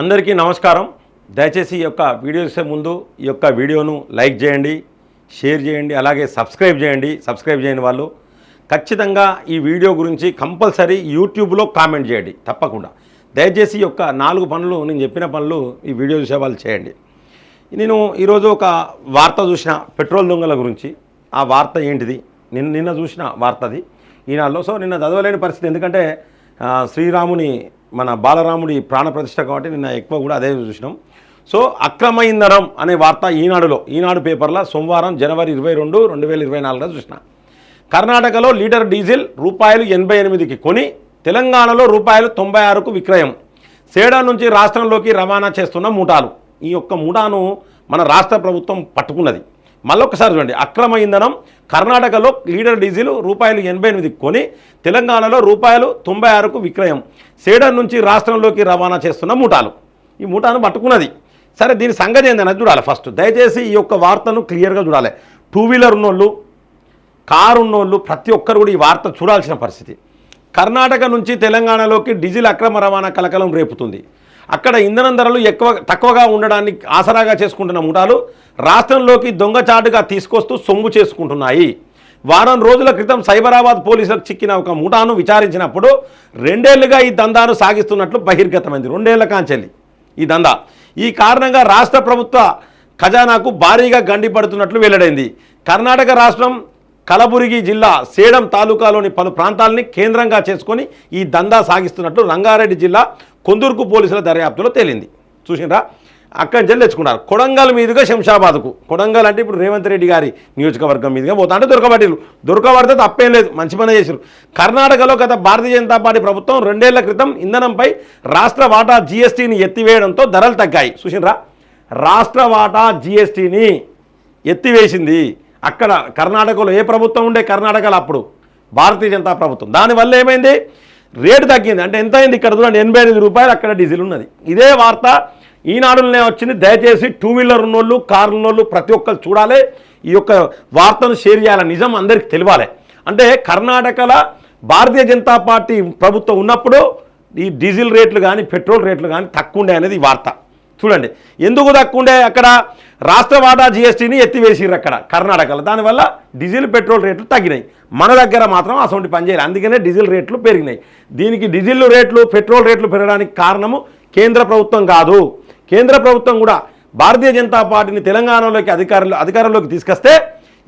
అందరికీ నమస్కారం. దయచేసి ఈ యొక్క వీడియో చూసే ముందు ఈ యొక్క వీడియోను లైక్ చేయండి షేర్ చేయండి అలాగే సబ్స్క్రైబ్ చేయండి సబ్స్క్రైబ్ చేయని వాళ్ళు. ఖచ్చితంగా ఈ వీడియో గురించి కంపల్సరీ యూట్యూబ్లో కామెంట్ చేయండి తప్పకుండా. దయచేసి ఈ యొక్క నాలుగు పనులు నేను చెప్పిన పనులు ఈ వీడియో చూసే వాళ్ళు చేయండి. నేను ఈరోజు ఒక వార్త చూసిన పెట్రోల్ దొంగల గురించి. ఆ వార్త ఏంటిది? నిన్న నిన్న చూసిన వార్త అది ఈనాడులో సో నిన్న చదవలేని పరిస్థితి. ఎందుకంటే శ్రీరాముని మన బాలరాముడి ప్రాణ ప్రతిష్ట కాబట్టి నిన్న ఎక్కువ కూడా అదే చూసినాం. సో అక్రమ ఇంధనం అనే వార్త ఈనాడులో ఈనాడు పేపర్లో సోమవారం జనవరి ఇరవై రెండు రెండు వేల ఇరవై నాలుగులో చూసిన. కర్ణాటకలో లీటర్ డీజిల్ రూపాయలు ఎనభై ఎనిమిదికి కొని తెలంగాణలో రూపాయలు తొంభై ఆరుకు విక్రయం. సేడా నుంచి రాష్ట్రంలోకి రవాణా చేస్తున్న మూటాలు. ఈ యొక్క మూటాను మన రాష్ట్ర ప్రభుత్వం పట్టుకున్నది. మళ్ళొకసారి చూడండి. అక్రమ ఇంధనం కర్ణాటకలో లీటర్ డీజిల్ రూపాయలు ఎనభై ఎనిమిది కొని తెలంగాణలో రూపాయలు తొంభై ఆరుకు విక్రయం. సేడర్ నుంచి రాష్ట్రంలోకి రవాణా చేస్తున్న మూటాలు. ఈ మూటాను పట్టుకున్నది. సరే దీని సంగతి ఏందన్నది చూడాలి ఫస్ట్. దయచేసి ఈ యొక్క వార్తను క్లియర్గా చూడాలి. టూ వీలర్ ఉన్నోళ్ళు కారు ఉన్నోళ్ళు ప్రతి ఒక్కరు కూడా ఈ వార్త చూడాల్సిన పరిస్థితి. కర్ణాటక నుంచి తెలంగాణలోకి డీజిల్ అక్రమ రవాణా కలకలం రేపుతుంది. అక్కడ ఇంధనం ధరలు ఎక్కువ తక్కువగా ఉండడాన్ని ఆసరాగా చేసుకుంటున్న ముఠాలు రాష్ట్రంలోకి దొంగచాటుగా తీసుకొస్తూ సొమ్ము చేసుకుంటున్నాయి. వారం రోజుల క్రితం సైబరాబాద్ పోలీసులకు చిక్కిన ఒక ముఠాను విచారించినప్పుడు రెండేళ్ళుగా ఈ దందాను సాగిస్తున్నట్లు బహిర్గతమైంది. రెండేళ్ళ కాంచెల్లి ఈ దందా. ఈ కారణంగా రాష్ట్ర ప్రభుత్వ ఖజానాకు భారీగా గండిపడుతున్నట్లు వెల్లడైంది. కర్ణాటక రాష్ట్రం కలబురిగి జిల్లా సేడం తాలూకాలోని పలు ప్రాంతాలని కేంద్రంగా చేసుకొని ఈ దందా సాగిస్తున్నట్లు రంగారెడ్డి జిల్లా కొందుర్కు పోలీసుల దర్యాప్తులో తేలింది. చూసినరా? అక్కడి నుంచి తెచ్చుకున్నారు. కొడంగల్ మీదుగా శంషాబాద్కు. కొడంగల్ అంటే ఇప్పుడు రేవంత్ రెడ్డి గారి నియోజకవర్గం మీదుగా పోతా అంటే దొరకబట్టిరు దొరకబడితే తప్పేం లేదు మంచి పని చేశారు కర్ణాటకలో గత భారతీయ జనతా పార్టీ ప్రభుత్వం రెండేళ్ళ క్రితం ఇంధనంపై రాష్ట్ర వాటా జీఎస్టీని ఎత్తివేయడంతో ధరలు తగ్గాయి. చూసినరా? రాష్ట్ర వాటా జీఎస్టీని ఎత్తివేసింది. అక్కడ కర్ణాటకలో ఏ ప్రభుత్వం ఉండే కర్ణాటకలో అప్పుడు? భారతీయ జనతా ప్రభుత్వం. దానివల్ల ఏమైంది? రేటు తగ్గింది. అంటే ఎంత అయింది ఇక్కడ చూడండి ఎనభై ఐదు రూపాయలు అక్కడ డీజిల్ ఉన్నది. ఇదే వార్త ఈనాడులోనే వచ్చింది. దయచేసి టూ వీలర్ ఉన్నోళ్ళు కారు ఉన్నోళ్ళు ప్రతి ఒక్కరు చూడాలి. ఈ యొక్క వార్తను షేర్ చేయాలి? నిజం అందరికి తెలియాలి. అంటే కర్ణాటకలో భారతీయ జనతా పార్టీ ప్రభుత్వం ఉన్నప్పుడు ఈ డీజిల్ రేట్లు కానీ పెట్రోల్ రేట్లు కానీ తక్కువ ఉండే అనేది ఈ వార్త. చూడండి. ఎందుకు దక్కుండే అక్కడ? రాష్ట్ర వాటా జీఎస్టీని ఎత్తివేసిర్రు అక్కడ కర్ణాటకలో. దానివల్ల డీజిల్ పెట్రోల్ రేట్లు తగ్గినాయి. మన దగ్గర మాత్రం అసలు పనిచేయాలి అందుకనే డీజిల్ రేట్లు పెరిగినాయి. దీనికి డీజిల్ రేట్లు పెట్రోల్ రేట్లు పెరగడానికి కారణము కేంద్ర ప్రభుత్వం కాదు. కేంద్ర ప్రభుత్వం కూడా భారతీయ జనతా పార్టీని తెలంగాణలోకి అధికారంలో అధికారంలోకి తీసుకొస్తే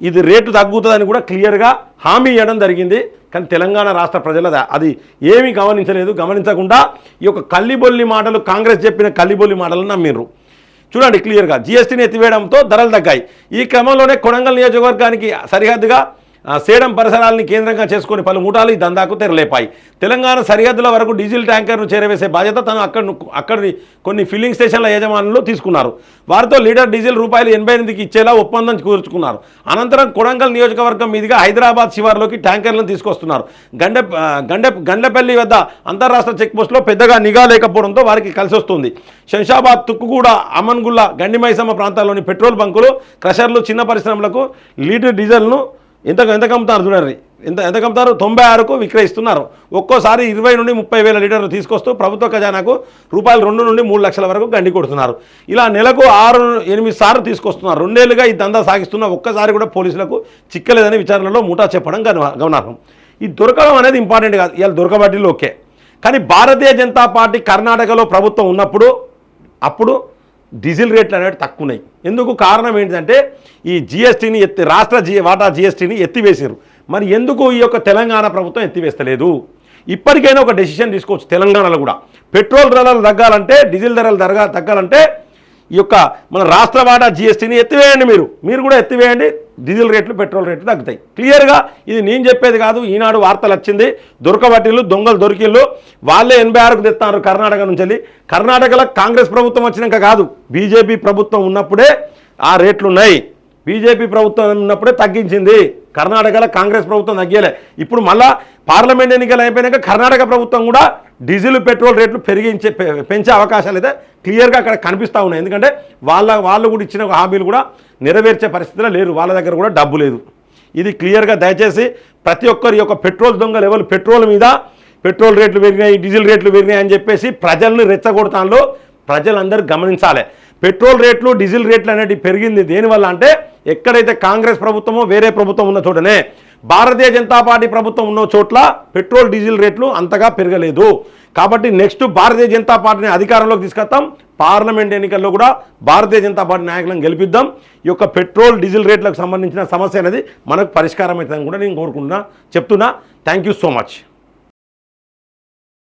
ఇది రేటు తగ్గుతుందని కూడా క్లియర్గా హామీ ఇవ్వడం జరిగింది. కానీ తెలంగాణ రాష్ట్ర ప్రజల అది- ఏమీ గమనించలేదు. గమనించకుండా ఈ యొక్క కల్లిబొల్లి మాటలు కాంగ్రెస్ చెప్పిన కల్లిబొల్లి మాటలు నమ్మిర్రు. చూడండి క్లియర్గా. జీఎస్టీని ఎత్తివేయడంతో ధరలు తగ్గాయి. ఈ క్రమంలోనే కొడంగల్ నియోజకవర్గానికి సరిహద్దుగా సేడం పరిసరాలని కేంద్రంగా చేసుకుని పలు మూటాలు ఈ దందాకు తెరలేపాయి. తెలంగాణ సరిహద్దుల వరకు డీజిల్ ట్యాంకర్ను చేరవేసే బాధ్యత తను అక్కడ అక్కడి కొన్ని ఫిల్లింగ్ స్టేషన్ల యజమానులు తీసుకున్నారు. వారితో లీటర్ డీజిల్ రూపాయలు ఎనభై ఎనిమిదికి ఇచ్చేలా ఒప్పందం కూర్చుకున్నారు అనంతరం కొడంగల్ నియోజకవర్గం మీదుగా హైదరాబాద్ శివార్లోకి ట్యాంకర్లను తీసుకొస్తున్నారు. గండె గండె గండెపల్లి వద్ద అంతర్రాష్ట్ర చెక్పోస్ట్లో పెద్దగా నిఘా లేకపోవడంతో వారికి కలిసి వస్తుంది శంషాబాద్ తుక్కుగూడ అమన్గుల్ల గండిమైసమ్మ ప్రాంతాల్లోని పెట్రోల్ బంకులు క్రషర్లు చిన్న పరిశ్రమలకు లీటర్ డీజిల్ను ఎంత ఎంత కమ్ముతారు చూడండి. ఎంత ఎంత కమ్ముతారు? తొంభై ఆరుకు విక్రయిస్తున్నారు. ఒక్కోసారి ఇరవై నుండి ముప్పై వేల లీటర్లు తీసుకొస్తూ ప్రభుత్వ ఖజానాకు రూపాయలు రెండు నుండి మూడు లక్షల వరకు గండి కొడుతున్నారు. ఇలా నెలకు ఆరు ఎనిమిది సార్లు తీసుకొస్తున్నారు. రెండేళ్ళుగా ఈ దందా సాగిస్తున్న ఒక్కసారి కూడా పోలీసులకు చిక్కలేదని విచారణలో ముఠా చెప్పడం గమనార్హం. ఈ దొరకడం అనేది ఇంపార్టెంట్ కాదు. ఇవాళ దొరకబట్టిలో ఓకే. కానీ భారతీయ జనతా పార్టీ కర్ణాటకలో ప్రభుత్వం ఉన్నప్పుడు అప్పుడు డీజిల్ రేట్లు అనేవి తక్కువ ఉన్నాయి ఎందుకు కారణం ఏంటంటే ఈ జిఎస్టీని ఎత్తి రాష్ట్ర జీ వాటా జిఎస్టీని ఎత్తివేశారు మరి ఎందుకు ఈ యొక్క తెలంగాణ ప్రభుత్వం ఎత్తివేస్తలేదు? ఇప్పటికైనా ఒక డెసిషన్ తీసుకోవచ్చు తెలంగాణలో కూడా. పెట్రోల్ ధరలు తగ్గాలంటే డీజిల్ ధరలు తగ్గ తగ్గాలంటే ఈ యొక్క మన రాష్ట్ర వాటా జిఎస్టీని ఎత్తివేయండి మీరు. మీరు కూడా ఎత్తివేయండి. డీజిల్ రేట్లు పెట్రోల్ రేట్లు తగ్గుతాయి. క్లియర్గా ఇది నేను చెప్పేది కాదు ఈనాడు వార్తలు వచ్చింది. దొరకబట్టిళ్ళు దొంగలు దొరికిళ్ళు వాళ్ళే ఎనభై ఆరుకు తెస్తున్నారు కర్ణాటక నుంచి కర్ణాటకలో కాంగ్రెస్ ప్రభుత్వం వచ్చినాక కాదు బీజేపీ ప్రభుత్వం ఉన్నప్పుడే ఆ రేట్లు ఉన్నాయి. బీజేపీ ప్రభుత్వం ఉన్నప్పుడే తగ్గించింది. కర్ణాటకలో కాంగ్రెస్ ప్రభుత్వం తగ్గలే ఇప్పుడు మళ్ళా పార్లమెంట్ ఎన్నికలు అయిపోయినాక కర్ణాటక ప్రభుత్వం కూడా డీజిల్ పెట్రోల్ రేట్లు పెరిగించే పె- పెంచే అవకాశాలు అయితే క్లియర్గా అక్కడ కనిపిస్తూ ఉన్నాయి. ఎందుకంటే వాళ్ళ వాళ్ళు కూడా ఇచ్చిన హామీలు కూడా నెరవేర్చే పరిస్థితిలో లేరు. వాళ్ళ దగ్గర కూడా డబ్బు లేదు. ఇది క్లియర్గా దయచేసి ప్రతి ఒక్కరి యొక్క పెట్రోల్ దొంగలు ఎవరు పెట్రోల్ మీద పెట్రోల్ రేట్లు పెరిగినాయి డీజిల్ రేట్లు పెరిగినాయి అని చెప్పేసి ప్రజల్ని రెచ్చగొడతాను ప్రజలందరూ గమనించాలి. పెట్రోల్ రేట్లు డీజిల్ రేట్లు అనేటివి పెరిగింది దేనివల్ల అంటే ఎక్కడైతే కాంగ్రెస్ ప్రభుత్వమో వేరే ప్రభుత్వం ఉన్న చోటనే భారతీయ జనతా పార్టీ ప్రభుత్వం ఉన్న చోట్ల పెట్రోల్ డీజిల్ రేట్లు అంతగా పెరగలేదు. కాబట్టి నెక్స్ట్ భారతీయ జనతా పార్టీని అధికారంలోకి తీసుకొస్తాం. పార్లమెంట్ ఎన్నికల్లో కూడా భారతీయ జనతా పార్టీ నాయకులను గెలిపిద్దాం. ఈ యొక్క పెట్రోల్ డీజిల్ రేట్లకు సంబంధించిన సమస్య అనేది మనకు పరిష్కారం అవుతుందని కూడా నేను కోరుకుంటున్నా చెప్తున్నా. Thank you so much